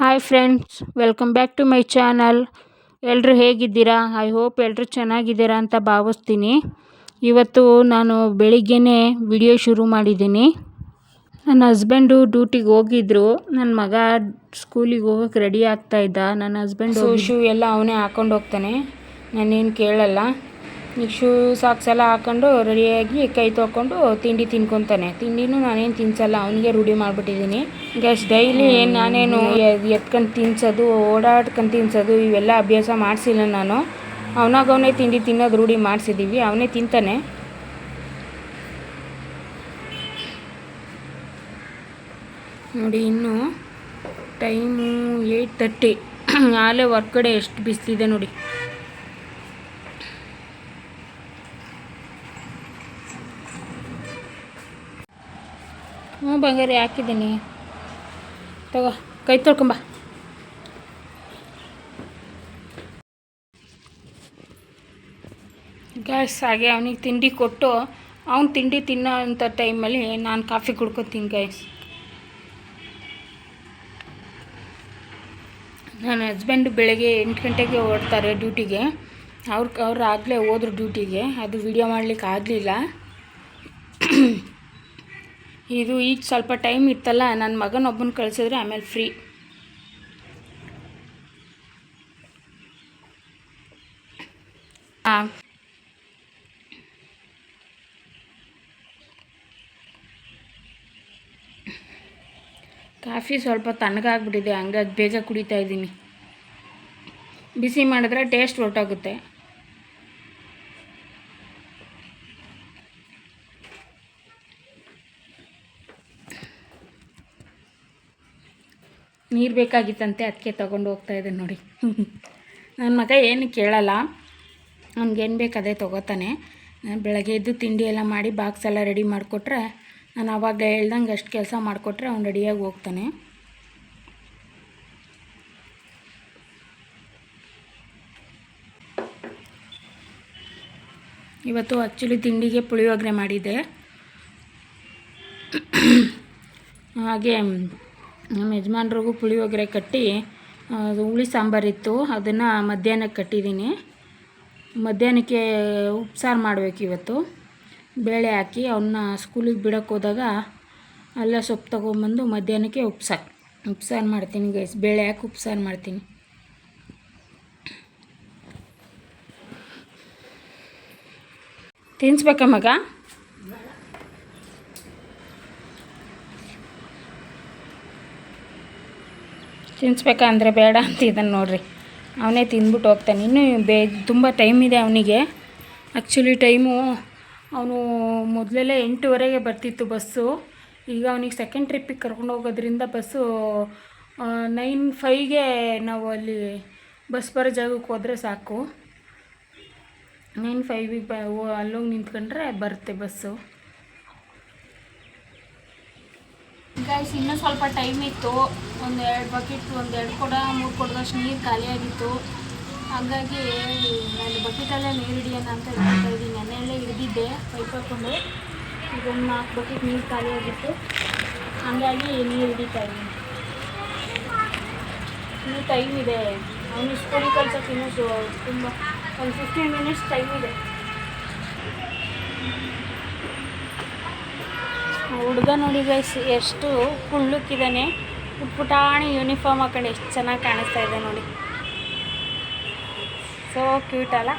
Hi friends welcome back to my channel ಎಲ್ಲರೂ ಹೇಗಿದ್ದೀರಾ? I hope ಎಲ್ಲರೂ ಚೆನ್ನಾಗಿದ್ದೀರಾ ಅಂತ ಭಾವಿಸ್ತೀನಿ. ಇವತ್ತು ನಾನು ಬೆಳಿಗ್ಗೆನೇ ವಿಡಿಯೋ ಶುರು ಮಾಡಿದ್ದೀನಿ. ನನ್ನ ಹಸ್ಬೆಂಡು ಡ್ಯೂಟಿಗೆ ಹೋಗಿದ್ರು. ನನ್ನ ಮಗ ಸ್ಕೂಲಿಗೆ ಹೋಗೋಕೆ ರೆಡಿ ಆಗ್ತಾ ಇದ್ದ. ನನ್ನ ಹಸ್ಬೆಂಡು ಶೂ ಎಲ್ಲ ಅವನೇ ಹಾಕೊಂಡು ಹೋಗ್ತಾನೆ. ನಾನೇನು ಕೇಳಲ್ಲ. ಈಗ ಶೂ ಸಾಕ್ಸ್ ಎಲ್ಲ ಹಾಕೊಂಡು ರೆಡಿಯಾಗಿ ಕೈ ತೊಗೊಂಡು ತಿಂಡಿ ತಿನ್ಕೊತಾನೆ. ತಿಂಡಿನೂ ನಾನೇನು ತಿನ್ಸಲ್ಲ, ಅವನಿಗೆ ರೂಢಿ ಮಾಡಿಬಿಟ್ಟಿದ್ದೀನಿ. ಗ್ಯಾಸ್ ಡೈಲಿ ನಾನೇನು ಎತ್ಕೊಂಡು ತಿನ್ಸೋದು, ಓಡಾಡ್ಕೊಂಡು ತಿನ್ಸೋದು, ಇವೆಲ್ಲ ಅಭ್ಯಾಸ ಮಾಡಿಸಿಲ್ಲ ನಾನು. ಅವನಾಗ ಅವನೇ ತಿಂಡಿ ತಿನ್ನೋದು ರೂಢಿ ಮಾಡಿಸಿದ್ದೀವಿ ಅವನೇ ತಿಂತಾನೆ. ನೋಡಿ, ಇನ್ನು ಟೈಮು ಏಯ್ಟ್ ತರ್ಟಿ. ಆಲೇ ಹೊರ್ಗಡೆ ಎಷ್ಟು ಬಿಸಿಲಿದೆ ನೋಡಿ. ಹ್ಞೂ ಬಂಗಾರಿ ಹಾಕಿದ್ದೀನಿ. ತಗೋ, ಕೈ ತೊಳ್ಕೊಂಬ ಗ್ಯಾಸ್ ಹಾಗೆ ಅವನಿಗೆ ತಿಂಡಿ ಕೊಟ್ಟು, ಅವ್ನು ತಿಂಡಿ ತಿನ್ನೋ ಅಂಥ ಟೈಮಲ್ಲಿ ನಾನು ಕಾಫಿ ಕುಡ್ಕೊತೀನಿ ಗ್ಯಾಸ್ ನನ್ನ ಹಸ್ಬೆಂಡ್ ಬೆಳಗ್ಗೆ ಎಂಟು ಗಂಟೆಗೆ ಓಡ್ತಾರೆ ಡ್ಯೂಟಿಗೆ ಅವ್ರು ಅವ್ರು ಆಗಲೇ ಹೋದ್ರು ಡ್ಯೂಟಿಗೆ ಅದು ವಿಡಿಯೋ ಮಾಡಲಿಕ್ಕೆ ಆಗಲಿಲ್ಲ. ಇದು ಈಗ ಸ್ವಲ್ಪ ಟೈಮ್ ಇತ್ತಲ್ಲ ನನ್ನ ಮಗನೊಬ್ಬನ ಕಳಿಸಿದ್ರೆ ಆಮೇಲೆ ಫ್ರೀ ಹಾಂ ಕಾಫಿ ಸ್ವಲ್ಪ ತಣ್ಣಗಾಗ್ಬಿಟ್ಟಿದೆ, ಹಂಗಾಗಿ ಬೇಗ ಕುಡಿತಾ ಇದ್ದೀನಿ. ಬಿಸಿ ಮಾಡಿದ್ರೆ ಟೇಸ್ಟ್ ಹೊರಟೋಗುತ್ತೆ. ನೀರು ಬೇಕಾಗಿತ್ತಂತೆ ಅದಕ್ಕೆ ತೊಗೊಂಡು ಹೋಗ್ತಾಯಿದ್ದೆ ನೋಡಿ. ನನ್ನ ಮಗ ಏನು ಕೇಳಲ್ಲ. ಅವ್ನಿಗೇನು ಬೇಕು ಅದೇ ತೊಗೋತಾನೆ. ಬೆಳಗ್ಗೆ ಎದ್ದು ತಿಂಡಿ ಎಲ್ಲ ಮಾಡಿ ಬಾಕ್ಸ್ ಎಲ್ಲ ರೆಡಿ ಮಾಡಿಕೊಟ್ರೆ, ನಾನು ಅವಾಗ ಹೇಳ್ದಂಗೆ ಅಷ್ಟು ಕೆಲಸ ಮಾಡಿಕೊಟ್ರೆ ಅವ್ನು ರೆಡಿಯಾಗಿ ಹೋಗ್ತಾನೆ. ಇವತ್ತು ಆ್ಯಕ್ಚುಲಿ ತಿಂಡಿಗೆ ಪುಳಿಯೋಗರೆ ಮಾಡಿದ್ದೆ. ಹಾಗೆ ನಮ್ಮ ಯಜಮಾನ್ರಿಗೂ ಪುಳಿಯೋಗರೆ ಕಟ್ಟಿ ಅದು ಹುಳಿ ಸಾಂಬಾರಿತ್ತು ಅದನ್ನು ಮಧ್ಯಾಹ್ನಕ್ಕೆ ಕಟ್ಟಿದ್ದೀನಿ. ಮಧ್ಯಾಹ್ನಕ್ಕೆ ಉಪ್ಸಾರು ಮಾಡಬೇಕು ಇವತ್ತು. ಬೇಳೆ ಹಾಕಿ ಅವನ್ನ ಸ್ಕೂಲಿಗೆ ಬಿಡೋಕ್ಕೆ ಹೋದಾಗ ಅಲ್ಲ ಸೊಪ್ಪು ತೊಗೊಂಬಂದು ಮಧ್ಯಾಹ್ನಕ್ಕೆ ಉಪ್ಸಾರು. ಉಪ್ಸಾರು ಮಾಡ್ತೀನಿ ಗೈಸ್ ಬೇಳೆ ಹಾಕಿ ಉಪ್ಸಾರು ಮಾಡ್ತೀನಿ. ತಿನ್ಸ್ಬೇಕ ಮಗ? ತಿನ್ನಿಸ್ಬೇಕಂದ್ರೆ ಬೇಡ ಅಂತ ಇದ್ದಾನೆ ನೋಡ್ರಿ. ಅವನೇ ತಿಂದ್ಬಿಟ್ಟು ಹೋಗ್ತಾನೆ. ಇನ್ನೂ ಬೇ ತುಂಬ ಟೈಮ್ ಇದೆ ಅವನಿಗೆ. ಆ್ಯಕ್ಚುಲಿ ಟೈಮು ಅವನು ಮೊದಲೆಲ್ಲ ಎಂಟುವರೆಗೆ ಬರ್ತಿತ್ತು ಬಸ್ಸು. ಈಗ ಅವನಿಗೆ ಸೆಕೆಂಡ್ ಟ್ರಿಪ್ಪಿಗೆ ಕರ್ಕೊಂಡು ಹೋಗೋದ್ರಿಂದ ಬಸ್ಸು ನೈನ್ ಫೈವ್ಗೆ ನಾವು ಅಲ್ಲಿ ಬಸ್ ಬರೋ ಜಾಗಕ್ಕೆ ಹೋದರೆ ಸಾಕು. ನೈನ್ ಫೈವಿಗೆ ಬ, ಅಲ್ಲೋಗಿ ನಿಂತ್ಕೊಂಡ್ರೆ ಬರುತ್ತೆ ಬಸ್ಸು. ಗೈಸ್ ಇನ್ನೂ ಸ್ವಲ್ಪ ಟೈಮ್ ಇತ್ತು. ಒಂದು ಎರಡು ಬಕೆಟ್ ಒಂದು ಎರಡು ಕೊಡ, ಮೂರು ಕೊಡದಷ್ಟು ನೀರು ಖಾಲಿಯಾಗಿತ್ತು ಹಾಗಾಗಿ ನಾನು ಬಕೆಟಲ್ಲೇ ನೀರು ಹಿಡಿಯೋಣ ಅಂತ ಹೇಳ್ತಾ ಇದ್ದೀನಿ. ನೆನೆಯಲ್ಲೇ ಹಿಡಿದಿದ್ದೆ ಪೈಪ್ ಹಾಕ್ಕೊಂಡು ಒಂದು ನಾಲ್ಕು ಬಕೆಟ್ ನೀರು ಖಾಲಿಯಾಗಿತ್ತು ಹಾಗಾಗಿ ನೀರು ಹಿಡಿತಾ ಇದ್ದೀನಿ. ಇನ್ನೂ ಟೈಮ್ ಇದೆ. ಅವನು ಸ್ಕೂಲಿಗೆ ಕಳ್ಸೋಕೆ ಇನ್ನೂ ತುಂಬ ಒಂದು ಫಿಫ್ಟೀನ್ ಮಿನಿಟ್ಸ್ ಟೈಮ್ ಇದೆ. ಹುಡುಗ ನೋಡಿ ಗೈಸ್ ಎಷ್ಟು ಕುಳ್ಳುಕ್ಕಿದ್ದಾನೆ. ಪುಟಾಣಿ ಯೂನಿಫಾರ್ಮ್ ಹಾಕೊಂಡು ಎಷ್ಟು ಚೆನ್ನಾಗಿ ಕಾಣಿಸ್ತಾ ಇದೆ ನೋಡಿ. ಸೊ ಕ್ಯೂಟ್ ಅಲ್ಲ?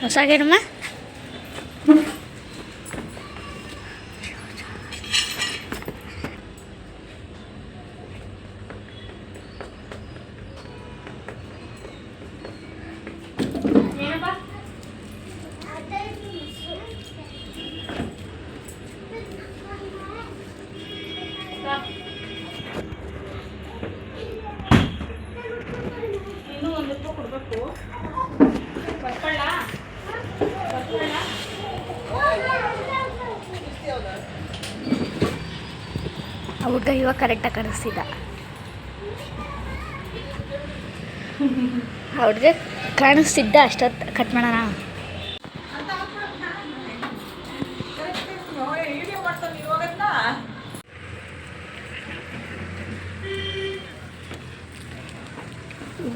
¿Lo saqué nomás? ಇವಾಗ ಕರೆಕ್ಟಾಗಿ ಕರೆಸಿದ ಅವ್ರಿಗೆ ಕಾಣಿಸ್ತಿದ್ದ ಅಷ್ಟೊತ್ತು ಕಟ್ ಮಾಡೋಣ?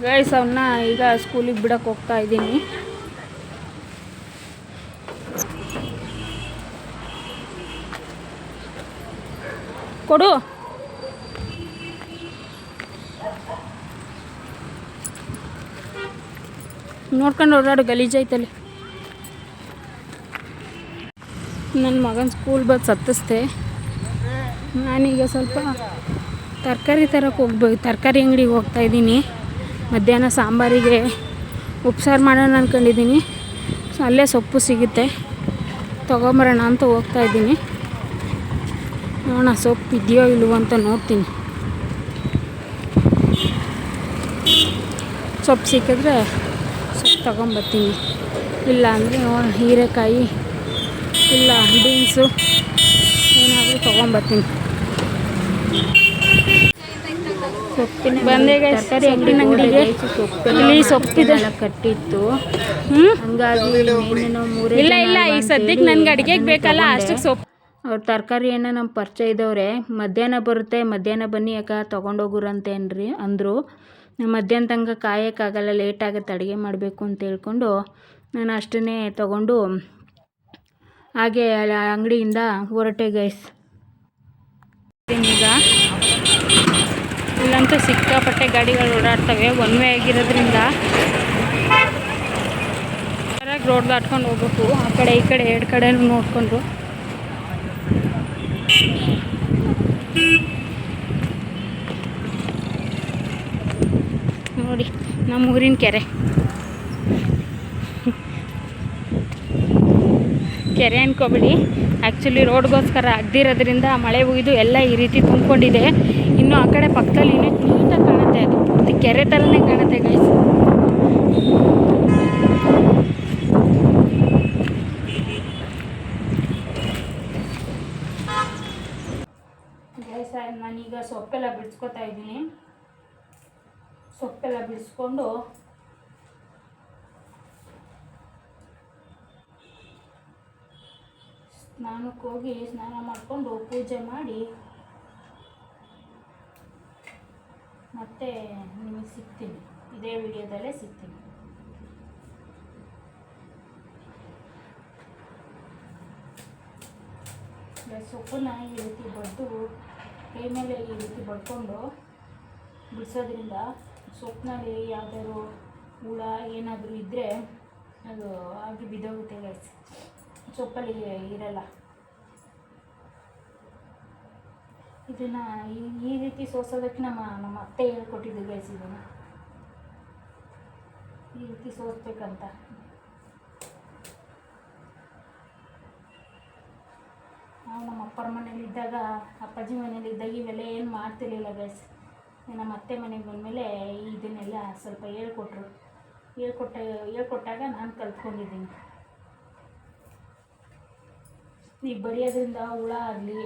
ಗೈಸ್ ಅವನ್ನ ಈಗ ಸ್ಕೂಲಿಗೆ ಬಿಡಕ್ಕೆ ಹೋಗ್ತಾ ಇದ್ದೀನಿ. ಕೊಡು. ನೋಡ್ಕೊಂಡು ಓಡಾಡು ಗಲೀಜೈತಲ್ಲಿ ನನ್ನ ಮಗನ ಸ್ಕೂಲ್ ಬಸ್ ಹತ್ತಿಸ್ದೆ ನಾನೀಗ ಸ್ವಲ್ಪ ತರಕಾರಿ ತರಕ್ಕೆ ಹೋಗ್ಬೇಕು ತರಕಾರಿ ಅಂಗಡಿಗೆ ಹೋಗ್ತಾ ಇದ್ದೀನಿ. ಮಧ್ಯಾಹ್ನ ಸಾಂಬಾರಿಗೆ ಉಪ್ಸಾರು ಮಾಡೋಣ ಅಂದ್ಕೊಂಡಿದ್ದೀನಿ ಸೊ, ಅಲ್ಲೇ ಸೊಪ್ಪು ಸಿಗುತ್ತೆ. ತೊಗೊಂಬರೋಣ ಅಂತ ಹೋಗ್ತಾ ಇದ್ದೀನಿ. ನೋಡೋಣ ಸೊಪ್ಪು ಇದೆಯೋ ಇಲ್ವೋ ಅಂತ ನೋಡ್ತೀನಿ. ಸೊಪ್ಪು ಸಿಕ್ಕಿದ್ರೆ ಸೊಪ್ಪು ತೊಗೊಂಬರ್ತೀನಿ ಇಲ್ಲ ಅಂದರೆ ಹೀರೆಕಾಯಿ ಇಲ್ಲ ಬೀನ್ಸು ಏನಾದರೂ ತೊಗೊಂಬರ್ತೀನಿ ಸೊಪ್ಪಿನ ಬಂದೆ ತರಕಾರಿ ಅಂಗಡಿ ಅಂಗಡಿಗೆ ಇಲ್ಲಿ ಸೊಪ್ಪಿದೆ ಕಟ್ಟಿತ್ತು. ಹ್ಞೂ ಹಂಗಾಗಿ ಇಲ್ಲ ಇಲ್ಲ ಈಗ ಸದ್ಯಕ್ಕೆ ನನಗೆ ಅಡುಗೆಗೆ ಬೇಕಲ್ಲ ಅಷ್ಟಕ್ಕೆ ಸೊಪ್ಪು. ಅವ್ರ ತರಕಾರಿ ಏನೋ ನಮ್ಮ ಪರಿಚಯ ಇದ್ದವ್ರೆ ಮಧ್ಯಾಹ್ನ ಬರುತ್ತೆ ಮಧ್ಯಾಹ್ನ ಬನ್ನಿ ಯಾಕೆ ತೊಗೊಂಡೋಗುರಂತೆ ಅನ್ರಿ ಅಂದರು. ಮಧ್ಯಾಹ್ನ ತನಕ ಕಾಯೋಕ್ಕಾಗಲ್ಲ ಲೇಟ್ ಆಗುತ್ತೆ, ಅಡುಗೆ ಮಾಡಬೇಕು ಅಂತ ಹೇಳ್ಕೊಂಡು ನಾನು ಅಷ್ಟನ್ನೇ ತಗೊಂಡು ಹಾಗೆ ಅಂಗಡಿಯಿಂದ ಹೊರಟೆ ಗೈಸ್ ಈಗ ಇಲ್ಲಂತೂ ಸಿಕ್ಕಾಪಟ್ಟೆ ಗಾಡಿಗಳು ಓಡಾಡ್ತವೆ. ಒನ್ ವೇ ಆಗಿರೋದ್ರಿಂದ ರೋಡ್ ದಾಟ್ಕೊಂಡು ಹೋಗ್ಬೇಕು. ಆ ಕಡೆ ಈ ಕಡೆ ಎರಡು ಕಡೆನೂ ನೋಡಿಕೊಂಡು. ನಮ್ಮ ಊರಿನ ಕೆರೆ. ಕೆರೆ ಅನ್ಕೋಬೇಡಿ. ಆ್ಯಕ್ಚುಲಿ ರೋಡ್ಗೋಸ್ಕರ ಆಗದಿರೋದ್ರಿಂದ ಮಳೆ ಹುಯ್ದು ಎಲ್ಲ ಈ ರೀತಿ ತುಂಬಿಕೊಂಡಿದೆ. ಇನ್ನು ಆ ಕಡೆ ಪಕ್ಕದಲ್ಲಿ ಇನ್ನೂ ನೀಟಾಗಿ ಕಾಣುತ್ತೆ ಅದು. ಪೂರ್ತಿ ಕೆರೆ ಥರನೇ ಕಾಣುತ್ತೆ ಗೈಸ್ ನಾನೀಗ ಸೊಪ್ಪೆಲ್ಲ ಬಿಡಿಸ್ಕೊತಾ ಇದ್ದೀನಿ ಸೊಪ್ಪೆಲ್ಲ ಬಿಡಿಸ್ಕೊಂಡು ಸ್ನಾನಕ್ಕೆ ಹೋಗಿ ಸ್ನಾನ ಮಾಡಿಕೊಂಡು ಪೂಜೆ ಮಾಡಿ. ಮತ್ತೆ ನಿಮಗೆ ಸಿಗ್ತೀನಿ. ಇದೇ ವಿಡಿಯೋದಲ್ಲೇ ಸಿಗ್ತೀನಿ. ಸೊಪ್ಪನ್ನ ಈ ರೀತಿ ಬಡ್ದು ಕೈ ಮೇಲೆ ಈ ರೀತಿ ಬಡ್ಕೊಂಡು ಬಿಡಿಸೋದ್ರಿಂದ ಸೊಪ್ಪಿನಲ್ಲಿ ಯಾವ್ದಾದ್ರು ಹುಳ ಏನಾದರೂ ಇದ್ದರೆ ಅದು ಆಗಿ ಬಿದ್ದೋಗುತ್ತೆ ಗೈಸ್ ಸೊಪ್ಪಲ್ಲಿ ಇರಲ್ಲ. ಇದನ್ನು ಈ ಈ ರೀತಿ ಸೋಸೋದಕ್ಕೆ ನಮ್ಮ ನಮ್ಮ ಅತ್ತೆ ಹೇಳ್ಕೊಟ್ಟಿದ್ದು ಗೈಸ್ ಇದನ್ನು. ಈ ರೀತಿ ಸೋಸ್ಬೇಕಂತ. ನಾವು ನಮ್ಮ ಅಪ್ಪರ ಮನೇಲಿ ಇದ್ದಾಗ ಅಪ್ಪಾಜಿ ಮನೇಲಿ ಇದ್ದಾಗ ಇವೆಲ್ಲ ಏನು ಮಾಡ್ತಿರ್ಲಿಲ್ಲ ಗೈಸ್ ನಮ್ಮ ಅತ್ತೆ ಮನೆಗೆ ಬಂದಮೇಲೆ ಇದನ್ನೆಲ್ಲ ಸ್ವಲ್ಪ ಹೇಳ್ಕೊಟ್ರು. ಹೇಳ್ಕೊಟ್ಟ, ಹೇಳ್ಕೊಟ್ಟಾಗ ನಾನು ಕಲ್ತ್ಕೊಂಡಿದ್ದೀನಿ. ಈ ಬಡಿಯೋದ್ರಿಂದ ಹುಳ ಆಗಲಿ,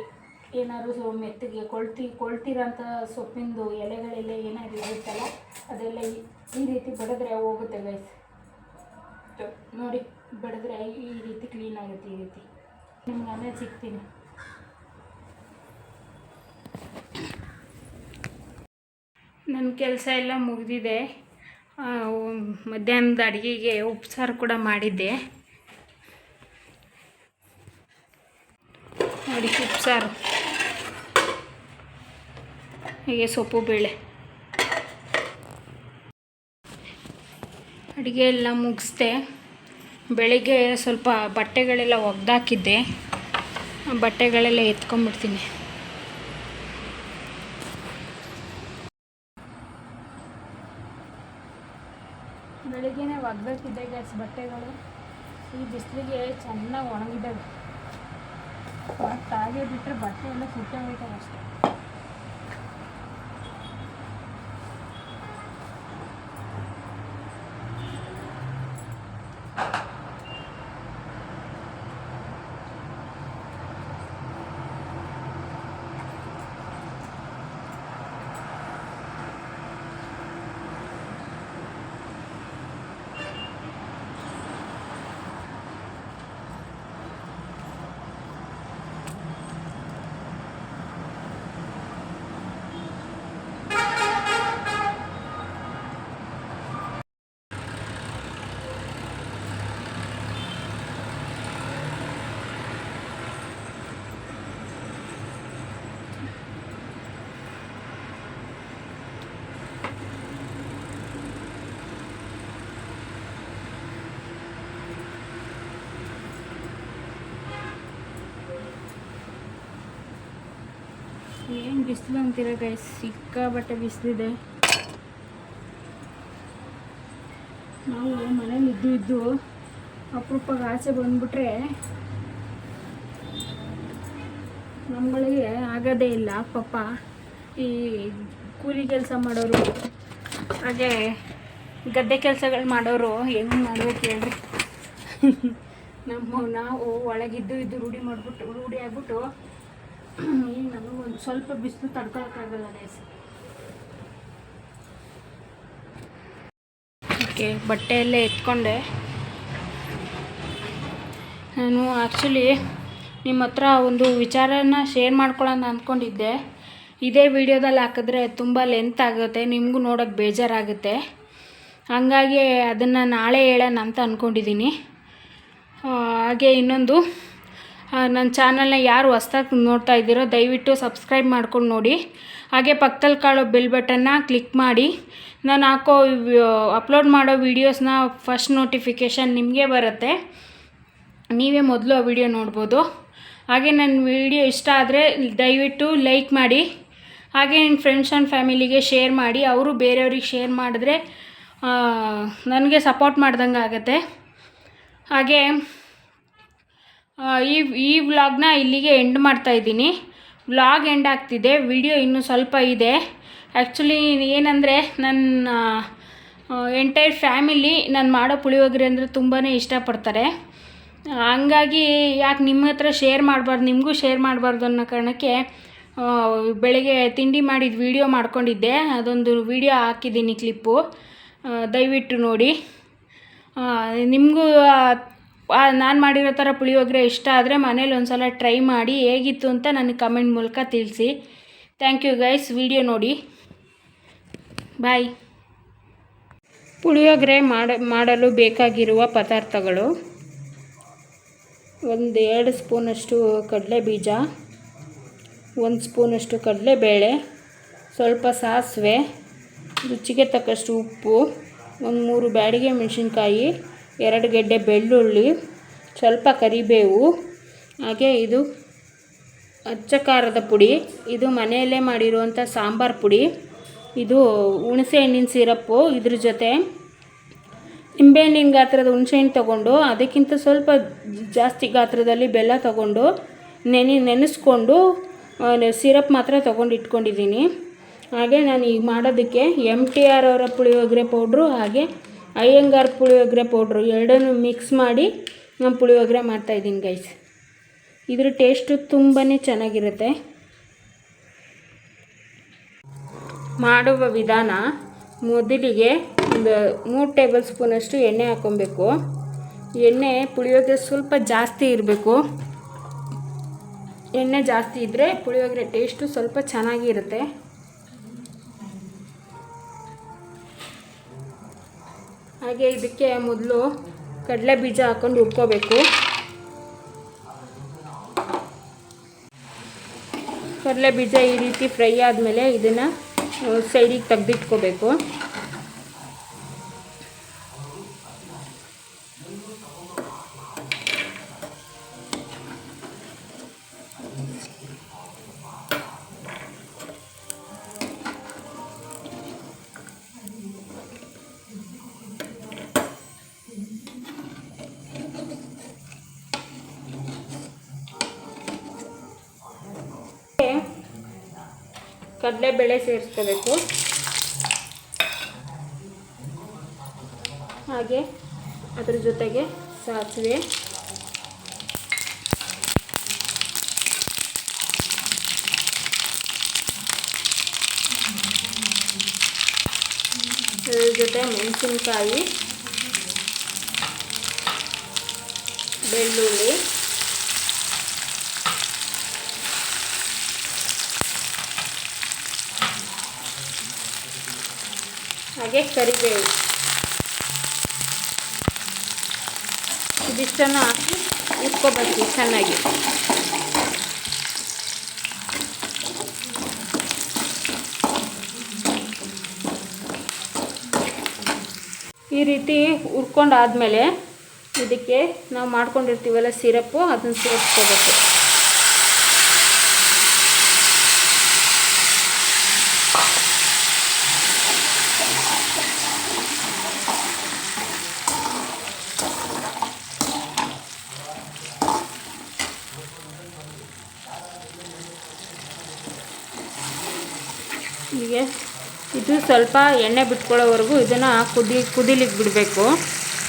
ಏನಾದ್ರು ಸೊ ಮೆತ್ತಗೆ ಕೊಳ್ತಿ, ಕೊಳ್ತಿರೋಂಥ ಸೊಪ್ಪಿಂದು ಎಲೆಗಳೆಲ್ಲ ಏನಾದ್ರು ಇರುತ್ತಲ್ಲ, ಅದೆಲ್ಲ ಈ- ಈ ರೀತಿ ಬಡಿದ್ರೆ ಹೋಗುತ್ತೆ ಗೈಸ್ ನೋಡಿ, ಬಡಿದ್ರೆ ಈ ರೀತಿ ಕ್ಲೀನ್ ಆಗುತ್ತೆ ಈ ರೀತಿ. ನಿಮ್ಗೆ ಆಮೇಲೆ ಸಿಗ್ತೀನಿ. ನನ್ನ ಕೆಲಸ ಎಲ್ಲ ಮುಗಿದಿದೆ. ಮಧ್ಯಾಹ್ನದ ಅಡುಗೆಗೆ ಉಪ್ಸಾರು ಕೂಡ ಮಾಡಿದ್ದೆ. ನೋಡಿ ಉಪ್ಸಾರು ಹೀಗೆ ಸೊಪ್ಪು, ಬೇಳೆ. ಅಡುಗೆ ಎಲ್ಲ ಮುಗಿಸ್ದೆ. ಬೆಳಿಗ್ಗೆ ಸ್ವಲ್ಪ ಬಟ್ಟೆಗಳೆಲ್ಲ ಒಗ್ದಾಕಿದ್ದೆ. ಬಟ್ಟೆಗಳೆಲ್ಲ ಎತ್ಕೊಂಡ್ಬಿಡ್ತೀನಿ ಬೆಳಿಗ್ಗೆನೇ ಬಟ್ಟೆಗಳು ಈ ಬಿಸಿಲಿಗೆ ಚೆನ್ನಾಗಿ ಒಣಗಿದ್ದಾವೆ. ಮತ್ತು ಹಾಗೆ ಬಿಟ್ಟರೆ ಬಟ್ಟೆ ಎಲ್ಲ ಹೋಗ್ತಾವೆ ಅಷ್ಟೇ ಏನು ಬಿಸಿಲು ಅಂತೀರ ಗೈಸ್ ಸಿಕ್ಕಾಬಟ್ಟೆ ಬಿಸಿಲಿದೆ. ನಾವು ಮನೇಲಿ ಇದ್ದು ಇದ್ದು ಅಪರೂಪಕ್ಕೆ ಆಚೆ ಬಂದ್ಬಿಟ್ರೆ ನಮ್ಮಗಳಿಗೆ ಆಗೋದೇ ಇಲ್ಲ ಪಾಪ. ಈ ಕೂಲಿ ಕೆಲಸ ಮಾಡೋರು, ಹಾಗೆ ಗದ್ದೆ ಕೆಲಸಗಳು ಮಾಡೋರು ಹೆಂಗೆ ಮಾಡ್ಬೇಕು ಹೇಳ್ರಿ? ನಮ್ಮ ನಾವು ಒಳಗಿದ್ದು ಇದ್ದು ರೂಢಿ ಮಾಡಿಬಿಟ್ಟು ರೂಢಿ ಆಗ್ಬಿಟ್ಟು ಈಗ ಒಂದು ಸ್ವಲ್ಪ ಬಿಸಿಲು ತಡ್ಕೊಳಕ್ಕಾಗಲ್ಲ ಗೈಸ್ ಓಕೆ, ಬಟ್ಟೆಯಲ್ಲೇ ಎತ್ಕೊಂಡೆ. ನಾನು ಆ್ಯಕ್ಚುಲಿ ನಿಮ್ಮ ಹತ್ರ ಒಂದು ವಿಚಾರನ ಶೇರ್ ಮಾಡ್ಕೊಳ್ಳೋಣ ಅಂದ್ಕೊಂಡಿದ್ದೆ. ಇದೇ ವಿಡಿಯೋದಲ್ಲಿ ಹಾಕಿದ್ರೆ ತುಂಬ ಲೆಂತ್ ಆಗುತ್ತೆ, ನಿಮಗೂ ನೋಡೋಕ್ಕೆ ಬೇಜಾರಾಗುತ್ತೆ. ಹಾಗಾಗಿ ಅದನ್ನು ನಾಳೆ ಹೇಳೋಣ ಅಂತ ಅಂದ್ಕೊಂಡಿದ್ದೀನಿ. ಹಾಗೆ ಇನ್ನೊಂದು ನನ್ನ ಚಾನಲ್ನ ಯಾರು ಹೊಸ್ದಾಗಿ ನೋಡ್ತಾ ಇದ್ದೀರೋ ದಯವಿಟ್ಟು ಸಬ್ಸ್ಕ್ರೈಬ್ ಮಾಡ್ಕೊಂಡು ನೋಡಿ. ಹಾಗೆ ಪಕ್ಕದಲ್ಲಿ ಕಾಳೋ ಬೆಲ್ ಬಟನ್ನ ಕ್ಲಿಕ್ ಮಾಡಿ. ನಾನು ಹಾಕೋ ಅಪ್ಲೋಡ್ ಮಾಡೋ ವೀಡಿಯೋಸ್ನ ಫಸ್ಟ್ ನೋಟಿಫಿಕೇಷನ್ ನಿಮಗೆ ಬರುತ್ತೆ. ನೀವೇ ಮೊದಲು ಆ ವಿಡಿಯೋ ನೋಡ್ಬೋದು. ಹಾಗೆ ನನ್ನ ವಿಡಿಯೋ ಇಷ್ಟ ಆದರೆ ದಯವಿಟ್ಟು ಲೈಕ್ ಮಾಡಿ. ಹಾಗೆ ನನ್ನ ಫ್ರೆಂಡ್ಸ್ ಆ್ಯಂಡ್ ಫ್ಯಾಮಿಲಿಗೆ ಶೇರ್ ಮಾಡಿ. ಅವರು ಬೇರೆಯವ್ರಿಗೆ ಶೇರ್ ಮಾಡಿದ್ರೆ ನನಗೆ ಸಪೋರ್ಟ್ ಮಾಡ್ದಂಗೆ ಆಗುತ್ತೆ ಹಾಗೆ ಈ ಈ ವ್ಲಾಗ್ನ ಇಲ್ಲಿಗೆ ಎಂಡ್ ಮಾಡ್ತಾ ಇದ್ದೀನಿ. ವ್ಲಾಗ್ ಎಂಡ್ ಆಗ್ತಿದೆ ವಿಡಿಯೋ ಇನ್ನೂ ಸ್ವಲ್ಪ ಇದೆ. ಆ್ಯಕ್ಚುಲಿ ಏನಂದರೆ ನನ್ನ ಎಂಟೈರ್ ಫ್ಯಾಮಿಲಿ ನಾನು ಮಾಡೋ ಪುಳಿಯೋಗರೆ ಅಂದರೆ ತುಂಬಾ ಇಷ್ಟಪಡ್ತಾರೆ. ಹಂಗಾಗಿ ಯಾಕೆ ನಿಮ್ಮ ಹತ್ರ ಶೇರ್ ಮಾಡಬಾರ್ದು, ನಿಮಗೂ ಶೇರ್ ಮಾಡಬಾರ್ದು ಅನ್ನೋ ಕಾರಣಕ್ಕೆ ಬೆಳಗ್ಗೆ ತಿಂಡಿ ಮಾಡಿದ ವಿಡಿಯೋ ಮಾಡ್ಕೊಂಡಿದ್ದೆ. ಅದೊಂದು ವಿಡಿಯೋ ಹಾಕಿದ್ದೀನಿ ಕ್ಲಿಪ್ಪು ದಯವಿಟ್ಟು ನೋಡಿ. ನಿಮಗೂ ನಾನು ಮಾಡಿರೋ ಥರ ಪುಳಿಯೋಗರೆ ಇಷ್ಟ ಆದರೆ ಮನೇಲಿ ಒಂದು ಸಲ ಟ್ರೈ ಮಾಡಿ ಹೇಗಿತ್ತು ಅಂತ ನನಗೆ ಕಮೆಂಟ್ ಮೂಲಕ ತಿಳಿಸಿ. ಥ್ಯಾಂಕ್ ಯು ಗೈಸ್ ವಿಡಿಯೋ ನೋಡಿ. ಬಾಯ್ ಪುಳಿಯೋಗರೆ ಮಾಡ, ಮಾಡಲು ಬೇಕಾಗಿರುವ ಪದಾರ್ಥಗಳು. ಒಂದು ಎರಡು ಸ್ಪೂನಷ್ಟು ಕಡಲೆ ಬೀಜ ಒಂದು ಸ್ಪೂನಷ್ಟು ಕಡಲೆಬೇಳೆ, ಸ್ವಲ್ಪ ಸಾಸಿವೆ, ರುಚಿಗೆ ತಕ್ಕಷ್ಟು ಉಪ್ಪು, ಒಂದು ಮೂರು ಬ್ಯಾಡಿಗೆ ಮೆಣಸಿನ್ಕಾಯಿ ಎರಡು ಗೆಡ್ಡೆ ಬೆಳ್ಳುಳ್ಳಿ, ಸ್ವಲ್ಪ ಕರಿಬೇವು, ಹಾಗೆ ಇದು ಅಚ್ಚ ಖಾರದ ಪುಡಿ, ಇದು ಮನೆಯಲ್ಲೇ ಮಾಡಿರುವಂಥ ಸಾಂಬಾರು ಪುಡಿ, ಇದು ಹುಣಸೆ ಹಣ್ಣಿನ ಸಿರಪ್ಪು, ಇದ್ರ ಜೊತೆ ನಿಂಬೆಹಣ್ಣಿನ ಗಾತ್ರದ ಹುಣಸೆಹಣ್ಣು ತೊಗೊಂಡು, ಅದಕ್ಕಿಂತ ಸ್ವಲ್ಪ ಜಾಸ್ತಿ ಗಾತ್ರದಲ್ಲಿ ಬೆಲ್ಲ ತೊಗೊಂಡು, ನೆನೆ, ನೆನೆಸ್ಕೊಂಡು ಸಿರಪ್ ಮಾತ್ರ ತೊಗೊಂಡು ಇಟ್ಕೊಂಡಿದ್ದೀನಿ. ಹಾಗೆ ನಾನು ಈಗ ಮಾಡೋದಕ್ಕೆ ಎಂ ಟಿ ಆರ್ ಅವರ ಪುಳಿಯೋಗರೆ ಪೌಡ್ರು, ಹಾಗೆ ಅಯ್ಯಂಗಾರ್ ಪುಳಿಯೋಗರೆ ಪೌಡ್ರು ಎರಡನ್ನೂ ಮಿಕ್ಸ್ ಮಾಡಿ ನಾನು ಪುಳಿಯೋಗರೆ ಮಾಡ್ತಾಯಿದ್ದೀನಿ ಗೈಸ್ ಇದ್ರ ಟೇಸ್ಟು ತುಂಬಾ ಚೆನ್ನಾಗಿರುತ್ತೆ. ಮಾಡುವ ವಿಧಾನ ಮೊದಲಿಗೆ ಒಂದು ಮೂರು ಟೇಬಲ್ ಸ್ಪೂನಷ್ಟು ಎಣ್ಣೆ ಹಾಕ್ಕೊಬೇಕು. ಎಣ್ಣೆ ಪುಳಿಯೋಗರೆ ಸ್ವಲ್ಪ ಜಾಸ್ತಿ ಇರಬೇಕು. ಎಣ್ಣೆ ಜಾಸ್ತಿ ಇದ್ದರೆ ಪುಳಿಯೋಗರೆ ಟೇಸ್ಟು ಸ್ವಲ್ಪ ಚೆನ್ನಾಗಿರುತ್ತೆ. ಹಾಗೆ ಇದಕ್ಕೆ ಮೊದಲು ಕಡಲೆ ಬೀಜ ಹಾಕ್ಕೊಂಡು ಹುರ್ಕೋಬೇಕು ಕಡಲೆ ಬೀಜ ಈ ರೀತಿ ಫ್ರೈ ಆದಮೇಲೆ ಇದನ್ನು ಸೈಡಿಗೆ ತೆಗೆದಿಟ್ಕೋಬೇಕು. ಕಡಲೆಬೇಳೆ ಸೇರಿಸ್ಕೋಬೇಕು. ಹಾಗೆ ಅದ್ರ ಜೊತೆಗೆ ಸಾಸಿವೆ. ಅದ್ರ ಜೊತೆ ಮೆಣಸಿನ್ಕಾಯಿ ಬೆಳ್ಳುಳ್ಳಿ. ಹಾಗೆ ಕರಿಬೇವು. ಇದಿಷ್ಟನ್ನು ಹಾಕಿ ಉಟ್ಕೋಬೇಕು ಚೆನ್ನಾಗಿ. ಈ ರೀತಿ ಹುರ್ಕೊಂಡಾದ್ಮೇಲೆ ಇದಕ್ಕೆ ನಾವು ಮಾಡ್ಕೊಂಡಿರ್ತೀವಲ್ಲ ಸಿರಪ್ಪು, ಅದನ್ನು ಸೇರಿಸ್ಕೋಬೇಕು ಹೀಗೆ ಇದು ಸ್ವಲ್ಪ ಎಣ್ಣೆ ಬಿಟ್ಕೊಳ್ಳೋವರೆಗೂ ಇದನ್ನು ಕುದಿ ಕುದಿಲಿಕ್ಕೆ ಬಿಡಬೇಕು.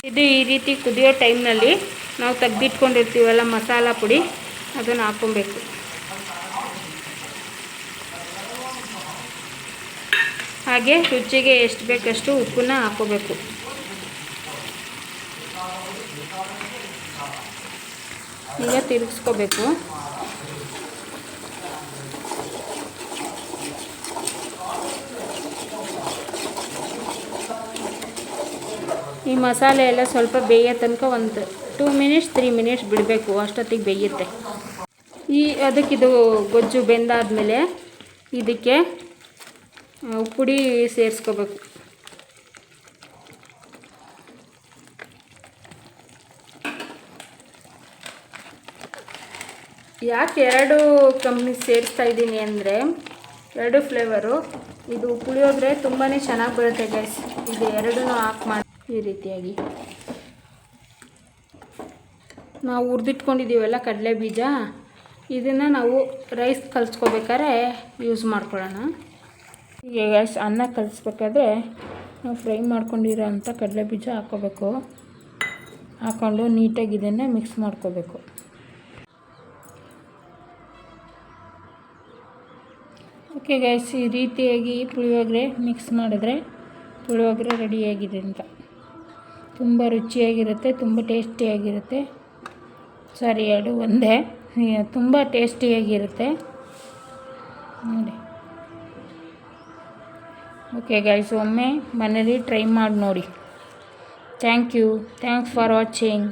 ಇದು ಈ ರೀತಿ ಕುದಿಯೋ ಟೈಮ್ನಲ್ಲಿ ನಾವು ತೆಗ್ದಿಟ್ಕೊಂಡಿರ್ತೀವಲ್ಲ ಮಸಾಲ ಪುಡಿ, ಅದನ್ನು ಹಾಕ್ಕೊಬೇಕು. ಹಾಗೆ ರುಚಿಗೆ ಎಷ್ಟು ಬೇಕಷ್ಟು ಉಪ್ಪನ್ನ ಹಾಕ್ಕೋಬೇಕು. ಈಗ ತಿರುಗಿಸ್ಕೋಬೇಕು. ಈ ಮಸಾಲೆ ಎಲ್ಲ ಸ್ವಲ್ಪ ಬೇಯೋ ತನಕ ಒಂದು ಟೂ ಮಿನಿಟ್ಸ್ ತ್ರೀ ಮಿನಿಟ್ಸ್ ಬಿಡಬೇಕು, ಅಷ್ಟೊತ್ತಿಗೆ ಬೇಯುತ್ತೆ. ಈ ಅದಕ್ಕಿದು ಗೊಜ್ಜು ಬೆಂದಾದಮೇಲೆ ಇದಕ್ಕೆ ಪುಡಿ ಸೇರಿಸ್ಕೋಬೇಕು. ಯಾಕೆ ಎರಡು ಕಂಪ್ನಿ ಸೇರಿಸ್ತಾ ಇದ್ದೀನಿ ಅಂದರೆ, ಎರಡು ಫ್ಲೇವರು ಇದು ಪುಳಿಯೋಗರೆ ತುಂಬಾ ಚೆನ್ನಾಗಿ ಬರುತ್ತೆ ಗೈಸ್ ಇದು ಎರಡೂ ಹಾಕಿ ಮಾಡಿ ಈ ರೀತಿಯಾಗಿ. ನಾವು ಹುರಿದಿಟ್ಕೊಂಡಿದ್ದೀವಲ್ಲ ಕಡಲೆ ಬೀಜ, ಇದನ್ನು ನಾವು ರೈಸ್ ಕಲಿಸ್ಕೋಬೇಕಾದ್ರೆ ಯೂಸ್ ಮಾಡ್ಕೊಳ್ಳೋಣ. ಈಗ ರೈಸ್ ಅನ್ನ ಕಲಿಸ್ಬೇಕಾದ್ರೆ ನಾವು ಫ್ರೈ ಮಾಡ್ಕೊಂಡಿರೋ ಅಂಥ ಕಡಲೆ ಬೀಜ ಹಾಕ್ಕೋಬೇಕು. ಹಾಕ್ಕೊಂಡು ನೀಟಾಗಿ ಇದನ್ನು ಮಿಕ್ಸ್ ಮಾಡ್ಕೋಬೇಕು. ಓಕೆ ಗೈಸ್ ಈ ರೀತಿಯಾಗಿ ಪುಳಿಯೋಗರೆ ಮಿಕ್ಸ್ ಮಾಡಿದ್ರೆ ಪುಳಿಯೋಗರೆ ರೆಡಿಯಾಗಿದೆ ಅಂತ. ತುಂಬ ರುಚಿಯಾಗಿರುತ್ತೆ, ತುಂಬ ಟೇಸ್ಟಿಯಾಗಿರುತ್ತೆ. ಸಾರಿ, ಎರಡು, ಒಂದೇ. ತುಂಬ ಟೇಸ್ಟಿಯಾಗಿರುತ್ತೆ. ನೋಡಿ. ಓಕೆ ಗೈಸ್ ಒಮ್ಮೆ ಮನೇಲಿ ಟ್ರೈ ಮಾಡಿ ನೋಡಿ. Thank you thanks for watching